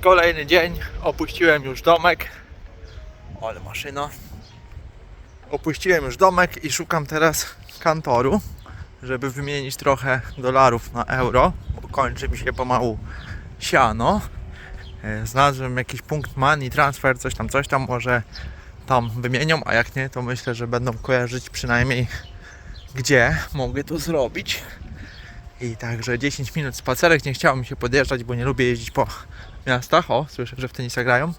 Kolejny dzień, opuściłem już domek. Ale maszyna. Opuściłem już domek i szukam teraz kantoru, żeby wymienić trochę dolarów na euro, bo kończy mi się pomału siano. E, Znalazłem jakiś punkt money transfer, coś tam, coś tam, może tam wymienią, a jak nie, to myślę, że będą kojarzyć przynajmniej gdzie mogę to zrobić. I także 10 minut spacerek, nie chciało mi się podjeżdżać, bo nie lubię jeździć po miastach. O, słyszę, że w tenisa grają.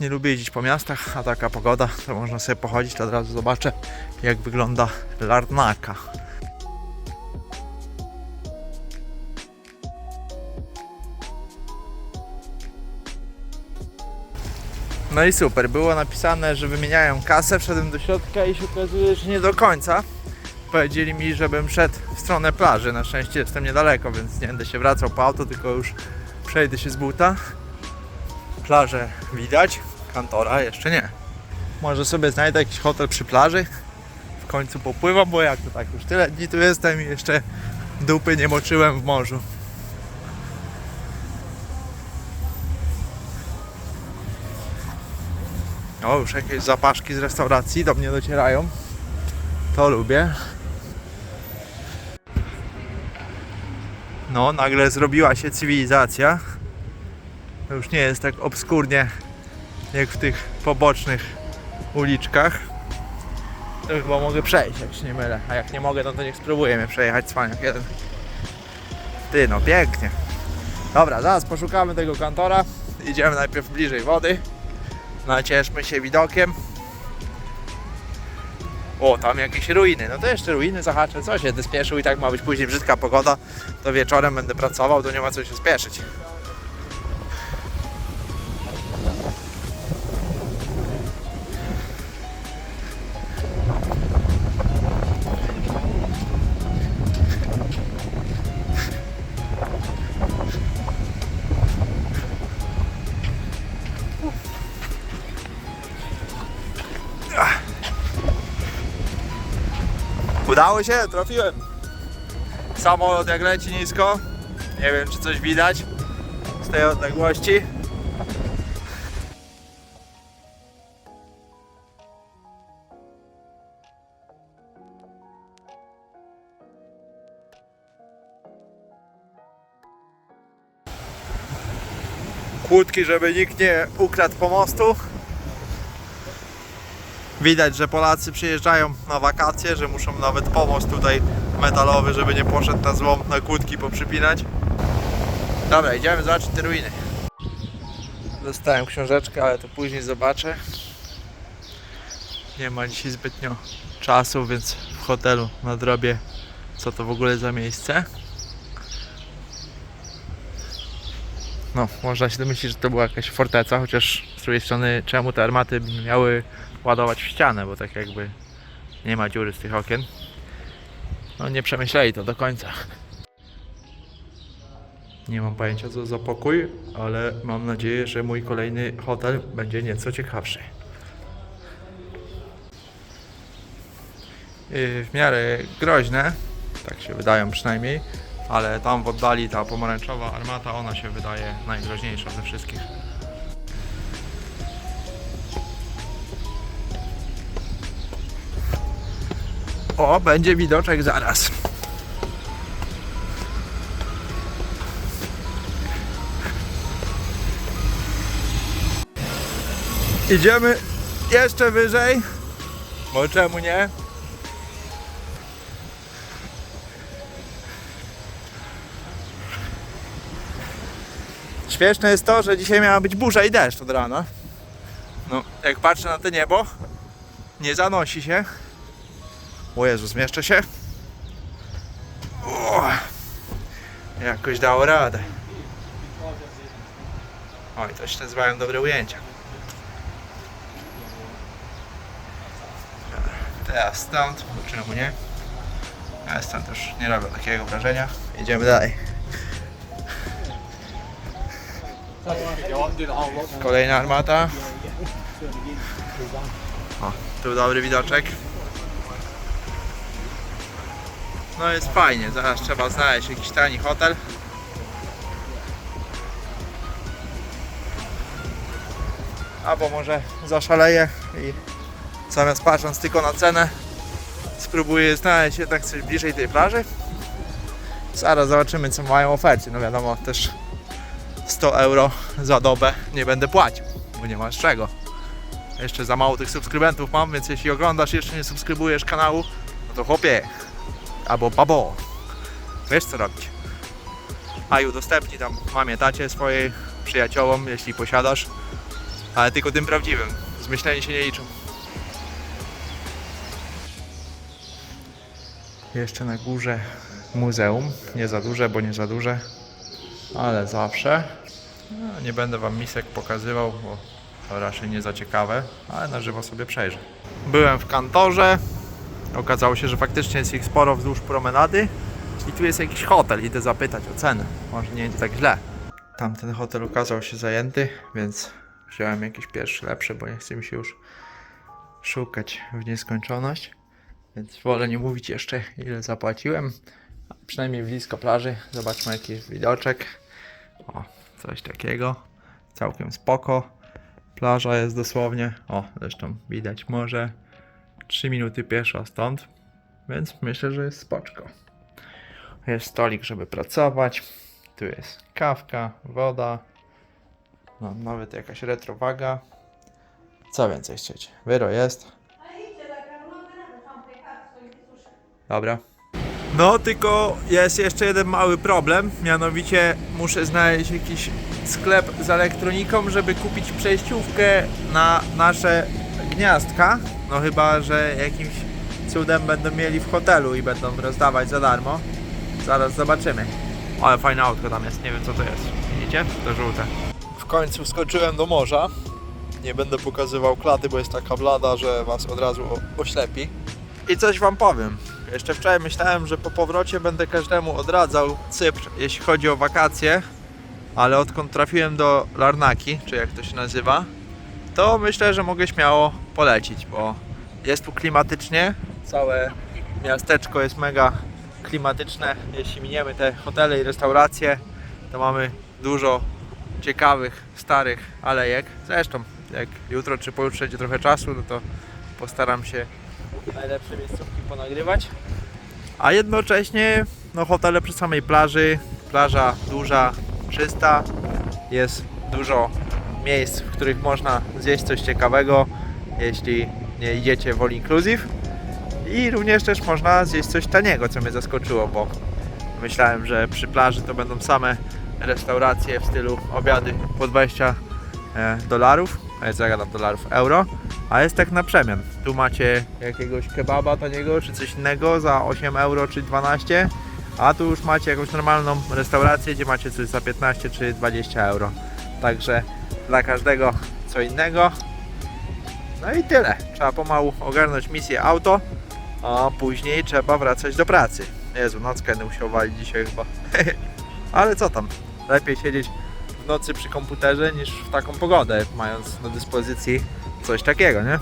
Nie lubię jeździć po miastach, a taka pogoda, to można sobie pochodzić, to od razu zobaczę jak wygląda Larnaka. No i super, było napisane, że wymieniają kasę, wszedłem do środka i się okazuje, że nie do końca. Powiedzieli mi, żebym szedł w stronę plaży, na szczęście jestem niedaleko, więc nie będę się wracał po auto, tylko już przejdę się z buta. Plażę widać, kantora jeszcze nie. Może sobie znajdę jakiś hotel przy plaży. W końcu popływam, bo jak to tak, już tyle dni tu jestem i jeszcze dupy nie moczyłem w morzu. O, już jakieś zapaszki z restauracji do mnie docierają. To lubię. No, nagle zrobiła się cywilizacja. Już nie jest tak obskurnie jak w tych pobocznych uliczkach. To chyba mogę przejść, jak się nie mylę. A jak nie mogę, no to niech spróbuję mnie przejechać cwaniak jeden. Ty, no pięknie. Dobra, zaraz poszukamy tego kantora. Idziemy najpierw bliżej wody. Nacieszmy się widokiem. O, tam jakieś ruiny. No to jeszcze ruiny zahaczę. Co się będę spieszył i tak ma być później brzydka pogoda. To wieczorem będę pracował, to nie ma co się spieszyć. Udało się, trafiłem. Samolot jak leci nisko. Nie wiem czy coś widać z tej odległości. Kłódki, żeby nikt nie ukradł pomostu. Widać, że Polacy przyjeżdżają na wakacje, że muszą nawet pomost tutaj metalowy, żeby nie poszedł na złom, na kłódki poprzypinać. Dobra, idziemy zobaczyć te ruiny. Dostałem książeczkę, ale to później zobaczę. Nie ma dzisiaj zbytnio czasu, więc w hotelu nadrobię co to w ogóle za miejsce. No, można się domyślić, że to była jakaś forteca, chociaż z drugiej strony czemu te armaty miały ładować w ścianę, bo tak jakby nie ma dziury z tych okien. No nie przemyśleli to do końca. Nie mam pojęcia co za pokój, ale mam nadzieję, że mój kolejny hotel będzie nieco ciekawszy. Yy, W miarę groźne, tak się wydają przynajmniej, ale tam w oddali ta pomarańczowa armata, ona się wydaje najgroźniejsza ze wszystkich. O, będzie widoczek zaraz. Idziemy jeszcze wyżej, bo czemu nie? Śmieszne jest to, że dzisiaj miała być burza i deszcz od rana. No, jak patrzę na to niebo, nie zanosi się. O Jezu, zmieszczę się? O, jakoś dało radę. Oj, to się nazywają dobre ujęcia. Teraz stąd, czemu nie? Ale stąd już nie robią takiego wrażenia. Idziemy dalej. Kolejna armata. O, tu dobry widoczek. No jest fajnie, zaraz trzeba znaleźć jakiś tani hotel. albo może zaszaleję i zamiast patrząc tylko na cenę, spróbuję znaleźć jednak coś bliżej tej plaży. Zaraz zobaczymy co mają w ofercie. No wiadomo, też 100 euro za dobę nie będę płacił, bo nie masz czego. Jeszcze za mało tych subskrybentów mam, więc jeśli oglądasz jeszcze nie subskrybujesz kanału, no to chłopie, albo babo, wiesz co robić. A i udostępnij tam mamie, tacie swojej, przyjaciołom, jeśli posiadasz, ale tylko tym prawdziwym. Zmyślenie się nie liczą. Jeszcze na górze muzeum. Nie za duże, bo nie za duże, ale zawsze. No, nie będę wam misek pokazywał, bo to raczej nie za ciekawe, ale na żywo sobie przejrzę. Byłem w kantorze. Okazało się, że faktycznie jest ich sporo wzdłuż promenady. I tu jest jakiś hotel, idę zapytać o cenę. Może nie jest tak źle. Tamten hotel okazał się zajęty, więc wziąłem jakiś pierwszy lepszy, bo nie chce mi się już szukać w nieskończoność. Więc wolę nie mówić jeszcze ile zapłaciłem. A Przynajmniej blisko plaży. Zobaczmy jakiś widoczek. O, coś takiego. Całkiem spoko. Plaża jest dosłownie, o zresztą widać morze. 3 minuty pieszo stąd. Więc myślę, że jest spoczko. Jest stolik, żeby pracować. Tu jest kawka, woda. No, nawet jakaś retrowaga. Co więcej chcieć? Wyro jest. Dobra. No, tylko jest jeszcze jeden mały problem. Mianowicie muszę znaleźć jakiś sklep z elektroniką, żeby kupić przejściówkę na nasze gniazdka. No chyba, że jakimś cudem będą mieli w hotelu i będą rozdawać za darmo. Zaraz zobaczymy. Ale fajne autko tam jest, nie wiem co to jest. Widzicie? To żółte. W końcu skoczyłem do morza. Nie będę pokazywał klaty, bo jest taka blada, że was od razu oślepi. I coś wam powiem. Jeszcze wczoraj myślałem, że po powrocie będę każdemu odradzał Cypr, jeśli chodzi o wakacje, ale odkąd trafiłem do Larnaki, czy jak to się nazywa, to myślę, że mogę śmiało polecić, bo jest tu klimatycznie. Całe miasteczko jest mega klimatyczne. Jeśli miniemy te hotele i restauracje, to mamy dużo ciekawych, starych alejek. Zresztą, jak jutro czy pojutrze będzie trochę czasu, no to postaram się najlepsze miejscówki ponagrywać. A jednocześnie no, hotele przy samej plaży, plaża duża, czysta, jest dużo miejsc, w których można zjeść coś ciekawego, jeśli nie idziecie w all inclusive. I również też można zjeść coś taniego, co mnie zaskoczyło, bo myślałem, że przy plaży to będą same restauracje w stylu obiady po 20 e, dolarów, a jest zagadam dolarów, euro, a jest tak na przemian. Tu macie jakiegoś kebaba taniego, czy coś innego za 8 euro, czy 12, a tu już macie jakąś normalną restaurację, gdzie macie coś za 15 czy 20 euro. Także dla każdego co innego. No i tyle. Trzeba pomału ogarnąć misję auto, a później trzeba wracać do pracy. Jezu, nockę walić dzisiaj chyba. Ale co tam? Lepiej siedzieć w nocy przy komputerze niż w taką pogodę, mając do dyspozycji coś takiego, nie?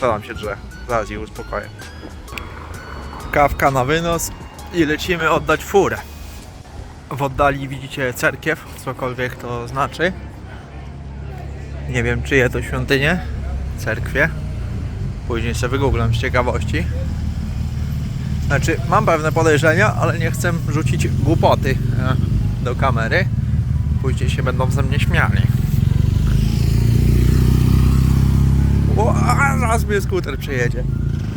Co tam się drze? Zaraz je uspokoję. Kawka na wynos i lecimy oddać furę. W oddali widzicie cerkiew, cokolwiek to znaczy. Nie wiem czyje to świątynie, cerkwie. Później sobie wygooglam z ciekawości. Znaczy, mam pewne podejrzenia, ale nie chcę rzucić głupoty e, do kamery. Później się będą ze mnie śmiali. O, a, zaraz mnie skuter przejedzie.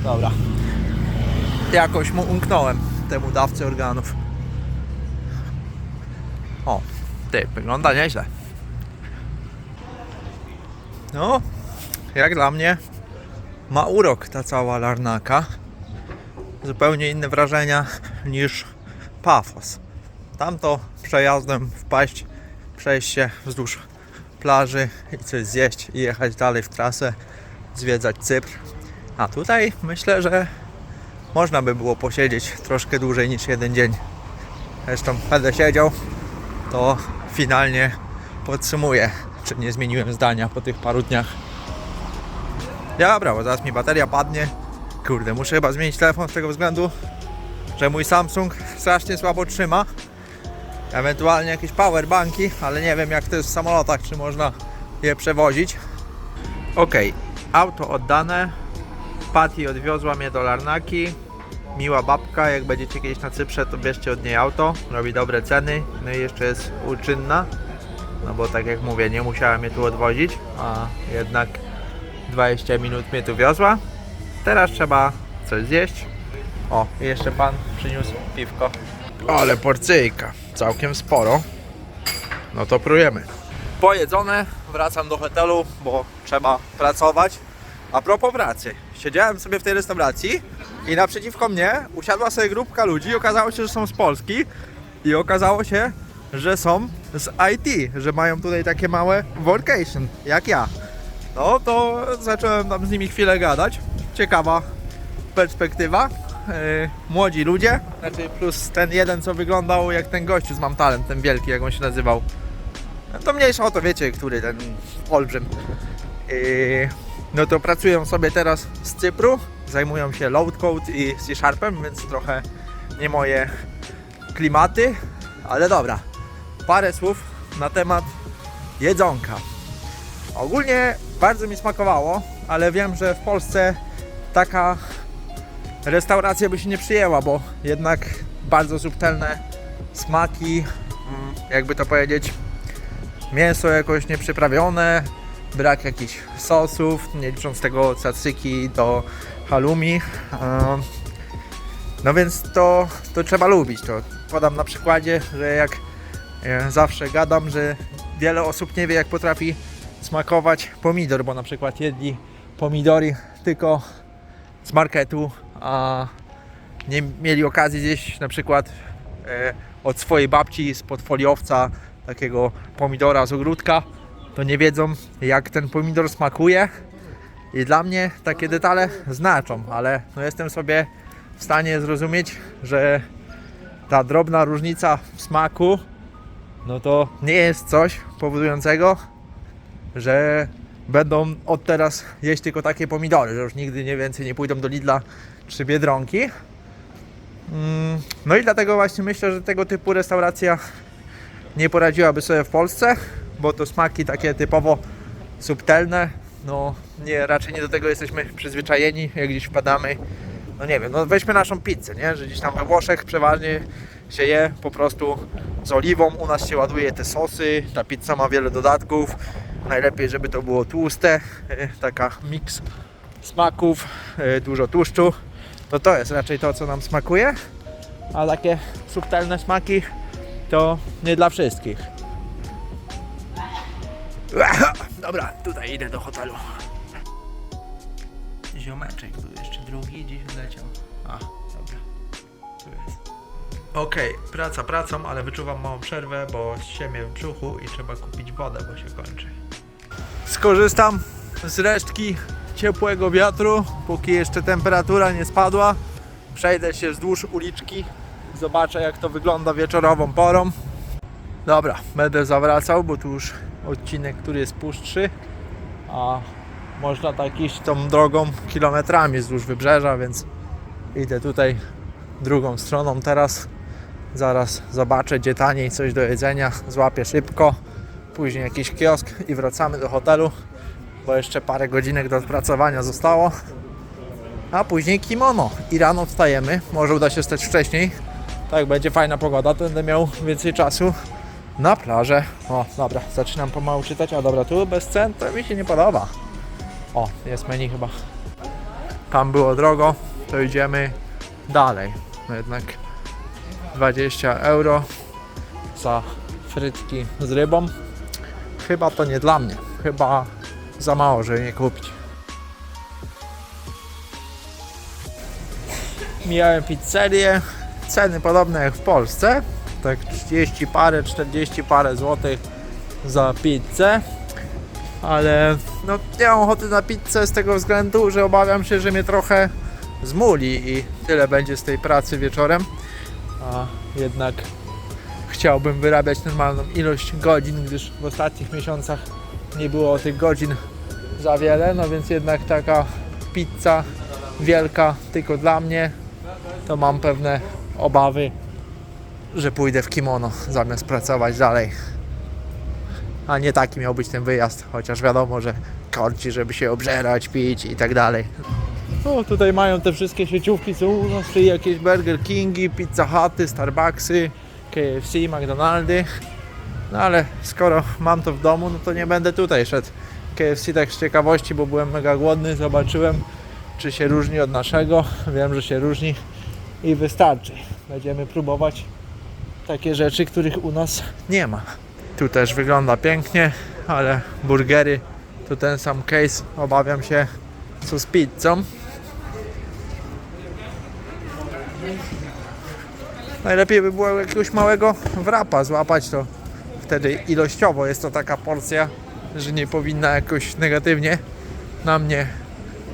Dobra. Jakoś mu umknąłem temu dawcy organów. O, ty, wygląda nieźle. No, jak dla mnie ma urok ta cała Larnaka. Zupełnie inne wrażenia niż Pafos. Tamto przejazdem wpaść, przejść się wzdłuż plaży i coś zjeść i jechać dalej w trasę, zwiedzać Cypr. A tutaj myślę, że można by było posiedzieć troszkę dłużej niż jeden dzień. Zresztą będę siedział, to finalnie podsumuję, czy nie zmieniłem zdania po tych paru dniach. Dobra, bo zaraz mi bateria padnie. Kurde, muszę chyba zmienić telefon z tego względu, że mój Samsung strasznie słabo trzyma. Ewentualnie jakieś powerbanki, ale nie wiem jak to jest w samolotach, czy można je przewozić. Ok, auto oddane. Patty odwiozła mnie do Larnaki. Miła babka, jak będziecie kiedyś na Cyprze, to bierzcie od niej auto. Robi dobre ceny, no i jeszcze jest uczynna. No bo tak jak mówię, nie musiałem mnie tu odwozić, a jednak 20 minut mnie tu wiozła. Teraz trzeba coś zjeść. O, i jeszcze pan przyniósł piwko. Ale porcyjka, całkiem sporo. No to prójemy. Pojedzone, wracam do hotelu, bo trzeba pracować. A propos pracy, siedziałem sobie w tej restauracji i naprzeciwko mnie usiadła sobie grupka ludzi. Okazało się, że są z Polski i okazało się, że są z IT, że mają tutaj takie małe workation, jak ja. No to zacząłem tam z nimi chwilę gadać. Ciekawa perspektywa. Yy, młodzi ludzie, znaczy plus ten jeden, co wyglądał jak ten gościu z Mam Talent, ten wielki, jak on się nazywał. No to mniejsza o to, wiecie, który ten olbrzym. Yy, no to pracują sobie teraz z Cypru, zajmują się load code i C-Sharpem, więc trochę nie moje klimaty, ale dobra. Parę słów na temat jedzonka. Ogólnie bardzo mi smakowało, ale wiem, że w Polsce taka restauracja by się nie przyjęła, bo jednak bardzo subtelne smaki, mm, jakby to powiedzieć, mięso jakoś nieprzyprawione, brak jakichś sosów, nie licząc tego cacyki do halloumi. Ehm, No więc to, to trzeba lubić. To podam na przykładzie, że jak e, zawsze gadam, że wiele osób nie wie jak potrafi smakować. Pomidor, bo na przykład jedli pomidory tylko z marketu, a nie mieli okazji zjeść na przykład e, od swojej babci z podfoliowca takiego pomidora z ogródka, to nie wiedzą jak ten pomidor smakuje. I dla mnie takie detale znaczą, ale no jestem sobie w stanie zrozumieć, że ta drobna różnica w smaku no to nie jest coś powodującego, że będą od teraz jeść tylko takie pomidory, że już nigdy nie więcej nie pójdą do Lidla czy Biedronki. Mm, No i dlatego właśnie myślę, że tego typu restauracja nie poradziłaby sobie w Polsce, bo to smaki takie typowo subtelne, no nie, raczej nie do tego jesteśmy przyzwyczajeni, jak gdzieś wpadamy. No nie wiem, no weźmy naszą pizzę, nie? Że gdzieś tam we Włoszech przeważnie się je po prostu z oliwą, u nas się ładuje te sosy, ta pizza ma wiele dodatków, najlepiej żeby to było tłuste, e, taka miks smaków, e, dużo tłuszczu, to to jest raczej to, co nam smakuje, a takie subtelne smaki to nie dla wszystkich. Dobra, tutaj idę do hotelu. Ziomeczek był jeszcze drugi, gdzieś wleciał. A, dobra. Tu jest. Okej, praca pracą, ale wyczuwam małą przerwę, bo siemię w brzuchu i trzeba kupić wodę, bo się kończy. Skorzystam z resztki ciepłego wiatru, póki jeszcze temperatura nie spadła. Przejdę się wzdłuż uliczki, zobaczę jak to wygląda wieczorową porą. Dobra, będę zawracał, bo tu już odcinek, który jest pustszy, a można tak iść tą drogą kilometrami wzdłuż wybrzeża, więc idę tutaj drugą stroną teraz. Zaraz zobaczę, gdzie taniej coś do jedzenia, złapię szybko, później jakiś kiosk i wracamy do hotelu, bo jeszcze parę godzinek do odpracowania zostało. A później kimono i rano wstajemy, może uda się stać wcześniej, tak będzie fajna pogoda, to będę miał więcej czasu na plażę. O, dobra, zaczynam pomału czytać. A dobra, tu bez cen to mi się nie podoba. O, jest menu chyba. Tam było drogo, to idziemy dalej. No jednak 20 euro za frytki z rybą. Chyba to nie dla mnie. Chyba za mało, żeby je kupić. Mijałem pizzerię. Ceny podobne jak w Polsce. Tak 30 parę, 40 parę złotych za pizzę. Ale no, nie mam ochoty na pizzę z tego względu, że obawiam się, że mnie trochę zmuli i tyle będzie z tej pracy wieczorem. A jednak chciałbym wyrabiać normalną ilość godzin, gdyż w ostatnich miesiącach nie było tych godzin za wiele, no więc jednak taka pizza wielka tylko dla mnie, to mam pewne obawy, że pójdę w kimono zamiast pracować dalej. a nie taki miał być ten wyjazd, chociaż wiadomo, że korci, żeby się obżerać, pić i tak dalej. No tutaj mają te wszystkie sieciówki, co u nas, czyli jakieś Burger Kingi, Pizza Huty, Starbucksy, KFC, McDonaldy. No ale skoro mam to w domu, no to nie będę tutaj szedł. KFC tak z ciekawości, bo byłem mega głodny, zobaczyłem czy się różni od naszego. Wiem, że się różni i wystarczy. Będziemy próbować takie rzeczy, których u nas nie ma. Tu też wygląda pięknie, ale burgery to ten sam case. Obawiam się co z pizzą. Najlepiej by było jakiegoś małego wrapa złapać to wtedy ilościowo jest to taka porcja, że nie powinna jakoś negatywnie na mnie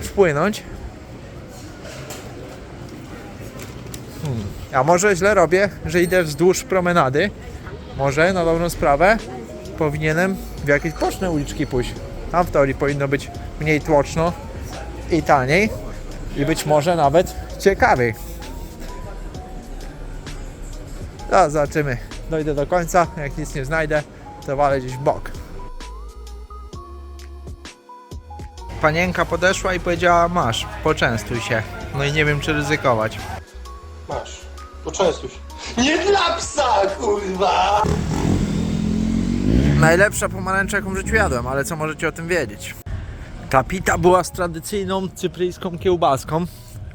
wpłynąć. Hmm. A może źle robię, że idę wzdłuż promenady. Może na dobrą sprawę powinienem w jakieś boczne uliczki pójść. Tam w teorii powinno być mniej tłoczno i taniej. I być może nawet ciekawiej. Zaraz zobaczymy. Dojdę do końca. Jak nic nie znajdę, to walę gdzieś w bok. Panienka podeszła i powiedziała: Masz, poczęstuj się. No i nie wiem, czy ryzykować. Masz. Poczęstuj się. Nie dla psa, kurwa! Najlepsza pomarańcza, jaką w życiu jadłem, ale co możecie o tym wiedzieć? Ta pita była z tradycyjną cypryjską kiełbaską.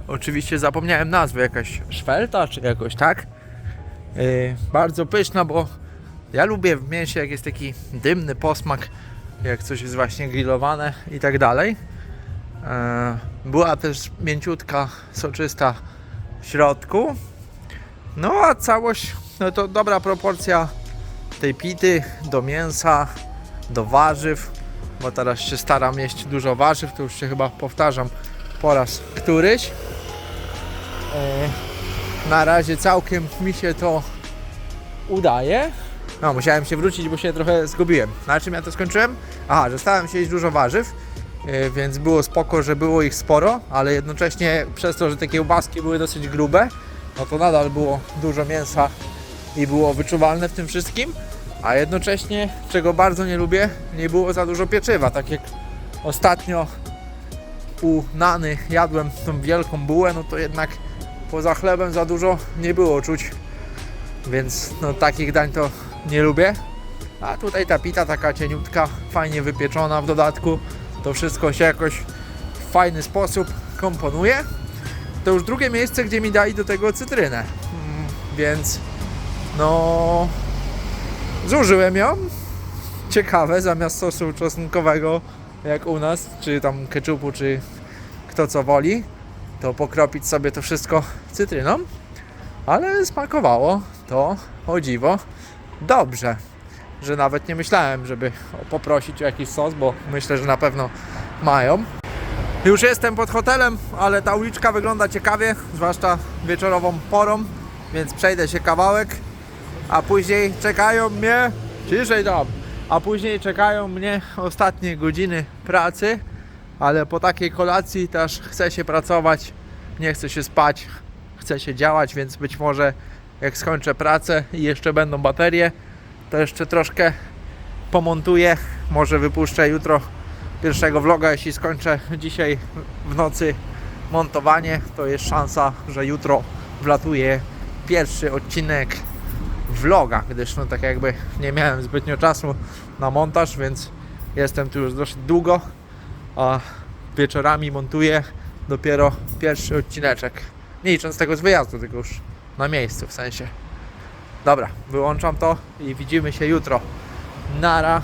Oczywiście zapomniałem nazwy, jakaś szwelta czy jakoś tak. Yy, bardzo pyszna, bo ja lubię w mięsie, jak jest taki dymny posmak, jak coś jest właśnie grillowane i tak dalej. Yy, była też mięciutka, soczysta w środku. No a całość, no to dobra proporcja tej pity do mięsa, do warzyw, bo teraz się staram jeść dużo warzyw, to już się chyba powtarzam po raz któryś. Na razie całkiem mi się to udaje. No, musiałem się wrócić, bo się trochę zgubiłem. Na czym ja to skończyłem? Aha, że starałem się jeść dużo warzyw, e, więc było spoko, że było ich sporo, ale jednocześnie przez to, że te kiełbaski były dosyć grube, no to nadal było dużo mięsa i było wyczuwalne w tym wszystkim, a jednocześnie, czego bardzo nie lubię, nie było za dużo pieczywa, tak jak ostatnio u Nany jadłem tą wielką bułę, no to jednak poza chlebem za dużo nie było czuć, więc no takich dań to nie lubię. A tutaj ta pita taka cieniutka, fajnie wypieczona w dodatku, to wszystko się jakoś w fajny sposób komponuje. To już drugie miejsce, gdzie mi dali do tego cytrynę, Mm, więc no, zużyłem ją. Ciekawe, zamiast sosu czosnkowego, jak u nas, czy tam ketchupu, czy kto co woli, to pokropić sobie to wszystko cytryną. Ale smakowało to, o dziwo, dobrze. Że nawet nie myślałem, żeby poprosić o jakiś sos, bo myślę, że na pewno mają. Już jestem pod hotelem, ale ta uliczka wygląda ciekawie, zwłaszcza wieczorową porą, więc przejdę się kawałek, a później czekają mnie, ciszej tam, a później czekają mnie ostatnie godziny pracy, ale po takiej kolacji też chce się pracować, nie chce się spać, chce się działać, więc być może jak skończę pracę i jeszcze będą baterie, to jeszcze troszkę pomontuję, może wypuszczę jutro pierwszego vloga, jeśli skończę dzisiaj w nocy montowanie, to jest szansa, że jutro wlatuje pierwszy odcinek vloga, gdyż no tak jakby nie miałem zbytnio czasu na montaż, więc jestem tu już dosyć długo, a wieczorami montuję dopiero pierwszy odcineczek. Nie licząc tego z wyjazdu, tylko już na miejscu w sensie. Dobra, wyłączam to i widzimy się jutro. Nara.